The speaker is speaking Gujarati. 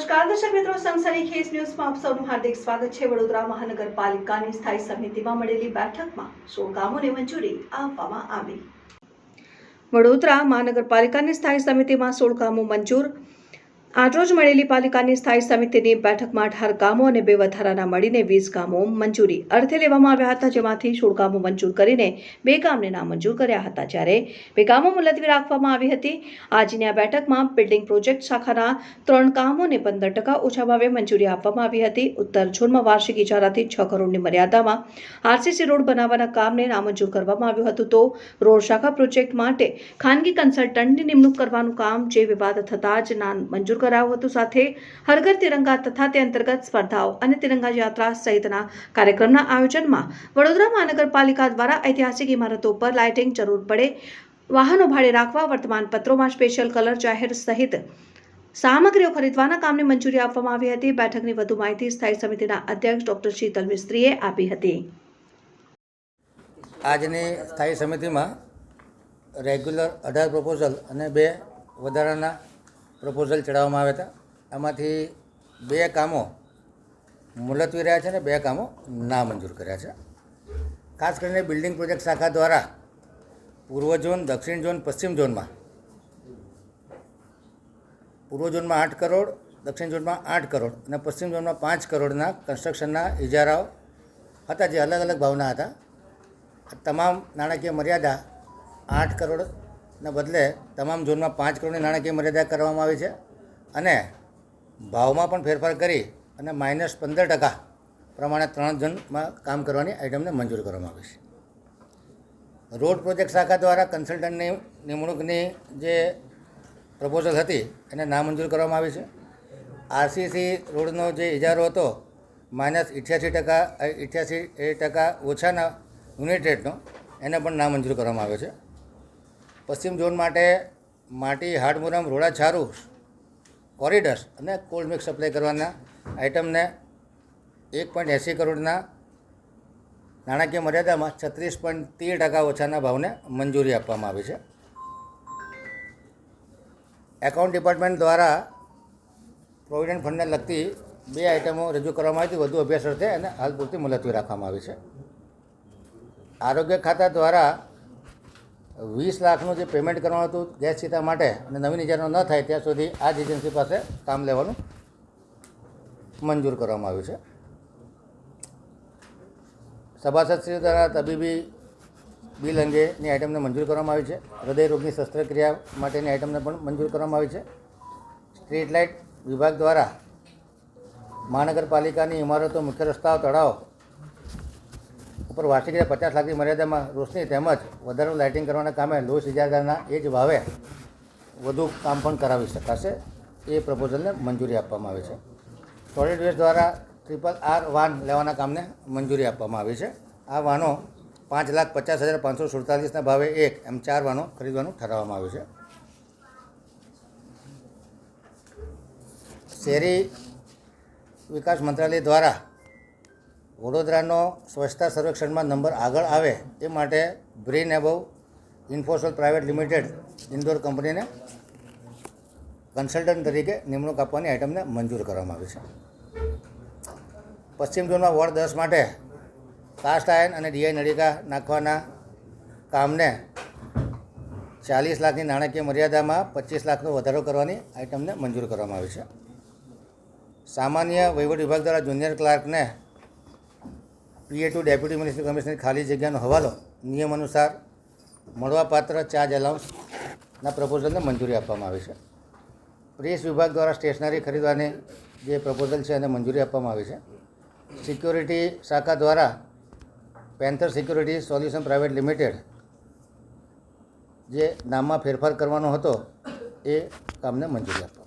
નમસ્કાર, દર્શક મિત્રો સંસારી ખેસ ન્યૂઝમાં આપ સૌનું હાર્દિક સ્વાગત છે. વડોદરા મહાનગરપાલિકાની સ્થાયી સમિતિમાં મળેલી બેઠકમાં સોળ કામોને મંજૂરી આપવામાં આવી. વડોદરા મહાનગરપાલિકાની સ્થાયી સમિતિમાં સોળ કામો મંજૂર આજરોજ મળેલી પાલિકાની સ્થાયી સમિતિની બેઠકમાં અઢાર ગામો અને બે વધારાના મળીને વીસ કામો મંજૂરી અર્થે લેવામાં આવ્યા હતા, જેમાંથી સોળ ગામો મંજૂર કરીને બે ગામને નામંજૂર કર્યા હતા. જ્યારે બે ગામો મુલતવી રાખવામાં આવી હતી, આજની આ બેઠકમાં બિલ્ડિંગ પ્રોજેક્ટ શાખાના ત્રણ કામોને પંદર ટકા ઓછા ભાવે મંજૂરી આપવામાં આવી હતી. ઉત્તર ઝોનમાં વાર્ષિક ઇજારાથી છ કરોડની મર્યાદામાં આરસીસી રોડ બનાવવાના કામને નામંજૂર કરવામાં આવ્યું હતું. તો રોડ શાખા પ્રોજેક્ટ માટે ખાનગી કન્સલ્ટન્ટની નિમણૂક કરવાનું કામ જે વિવાદ થતાં જ નામ કરાયું હતું સાથે હરઘર તિરંગા તથા તે અંતર્ગત સ્પર્ધાઓ અને તિરંગા યાત્રા સહિતના કાર્યક્રમના આયોજનમાં વડોદરા મહાનગરપાલિકા દ્વારા ઐતિહાસિક ઇમારતો પર લાઇટિંગ જરૂર પડે, વાહનો ભાડે રાખવા વર્તમાન પત્રોમાં સ્પેશિયલ કલર જાહેર સહિત સામગ્રીઓ ખરીદવાના કામની મંજૂરી આપવામાં આવી હતી. બેઠકની વધુ માહિતી સ્થાયી સમિતિના અધ્યક્ષ ડોક્ટર શીતલ મિસ્ત્રીએ આપી હતી. આજની સ્થાયી સમિતિમાં રેગ્યુલર અઢાર પ્રપોઝલ અને બે વધારાના પ્રપોઝલ ચડાવવામાં આવ્યા હતા. આમાંથી બે કામો મુલતવી રહ્યા છે અને બે કામો નામંજૂર કર્યા છે. ખાસ કરીને બિલ્ડિંગ પ્રોજેક્ટ શાખા દ્વારા પૂર્વ ઝોન, દક્ષિણ ઝોન, પશ્ચિમ ઝોનમાં. પૂર્વ ઝોનમાં આઠ કરોડ, દક્ષિણ ઝોનમાં આઠ કરોડ અને પશ્ચિમ ઝોનમાં પાંચ કરોડના કન્સ્ટ્રક્શનના ઇજારાઓ હતા જે અલગ અલગ ભાવના હતા. તમામ નાણાકીય મર્યાદા આઠ કરોડના બદલે તમામ ઝોનમાં પાંચ કરોડની નાણાકીય મર્યાદા કરવામાં આવી છે અને ભાવમાં પણ ફેરફાર કરી અને માઇનસ પંદર ટકા પ્રમાણે ત્રણ ઝોનમાં કામ કરવાની આઇટમને મંજૂર કરવામાં આવી છે. રોડ પ્રોજેક્ટ શાખા દ્વારા કન્સલ્ટન્ટની નિમણૂકની જે પ્રપોઝલ હતી એને નામંજૂર કરવામાં આવી છે. આરસીસી રોડનો જે ઇજારો હતો, માઇનસ ઇઠ્યાસી ટકા ઇઠ્યાસી એ ટકા ઓછાના યુનિટ રેટનો એને પણ નામંજૂર કરવામાં આવ્યો છે. પશ્ચિમ ઝોન માટે માટી હાડમુરમ રોડા છારું કોરિડર્સ અને કોલ્ડ મિક્સ સપ્લાય કરવાના આઇટમને એક પોઈન્ટ એંસી કરોડના નાણાકીય મર્યાદામાં છત્રીસ પોઈન્ટ તેર ટકા ઓછાના ભાવને મંજૂરી આપવામાં આવી છે. એકાઉન્ટ ડિપાર્ટમેન્ટ દ્વારા પ્રોવિડન્ટ ફંડને લગતી બે આઇટમો રજૂ કરવામાં આવી હતી. વધુ અભ્યાસ અર્થે અને હાલ પૂરતી મુલતવી રાખવામાં આવી છે. આરોગ્ય ખાતા દ્વારા વીસ લાખનું જે પેમેન્ટ કરવાનું હતું ગેસ સીતા માટે અને નવીન ઇજારો ન થાય ત્યાં સુધી આ જ એજન્સી પાસે કામ લેવાનું મંજૂર કરવામાં આવ્યું છે. સભાસદશ્રી દ્વારા તબીબી બિલ અંગેની આઇટમને મંજૂર કરવામાં આવી છે. હૃદય રોગની શસ્ત્રક્રિયા માટેની આઇટમને પણ મંજૂર કરવામાં આવી છે. સ્ટ્રીટ લાઇટ વિભાગ દ્વારા મહાનગરપાલિકાની ઇમારતો, મુખ્ય રસ્તાઓ, તળાવ ઉપર વાર્ષિક રીતે પચાસ લાખની મર્યાદામાં રોશની તેમજ વધારાનું લાઇટિંગ કરવાના કામે લોસ ઇજારદારના એ જ ભાવે વધુ કામ પણ કરાવી શકાશે એ પ્રપોઝલને મંજૂરી આપવામાં આવી છે. સોલિડ વેસ્ટ દ્વારા ટ્રિપલ આર વાન લેવાના કામને મંજૂરી આપવામાં આવી છે. આ વાનો પાંચ લાખ પચાસ હજાર પાંચસો સુડતાલીસના ભાવે એક એમ ચાર વાનો ખરીદવાનું ઠરાવવામાં આવ્યું છે. શહેરી વિકાસ મંત્રાલય દ્વારા વડોદરાનો સ્વચ્છતા સર્વેક્ષણમાં નંબર આગળ આવે તે માટે Brain Above Infosol private limited Indore કંપનીને કન્સલ્ટન્ટ તરીકે નિમણૂક આપવાની આઇટમને મંજૂર કરવામાં આવી છે. પશ્ચિમ ઝોનમાં વોર્ડ દસ માટે કાસ્ટ આયન અને ડીઆઈ નળિકા નાખવાના કામને ચાલીસ લાખની નાણાકીય મર્યાદામાં પચીસ લાખનો વધારો કરવાની આઇટમને મંજૂર કરવામાં આવી છે. સામાન્ય વહીવટ વિભાગ દ્વારા junior ક્લાર્કને PA to deputy municipal commissioner, ખાલી જગ્યાનો હવાલો, નિયમ અનુસાર મળવાપાત્ર ચાર્જ એલાઉન્સના પ્રપોઝલને મંજૂરી આપવામાં આવી છે. પ્રેસ વિભાગ દ્વારા સ્ટેશનરી ખરીદવાની જે પ્રપોઝલ છે એને મંજૂરી આપવામાં આવી છે. સિક્યોરિટી શાખા દ્વારા Panther security solution private limited જે નામમાં ફેરફાર કરવાનો હતો એ કામને મંજૂરી આપવામાં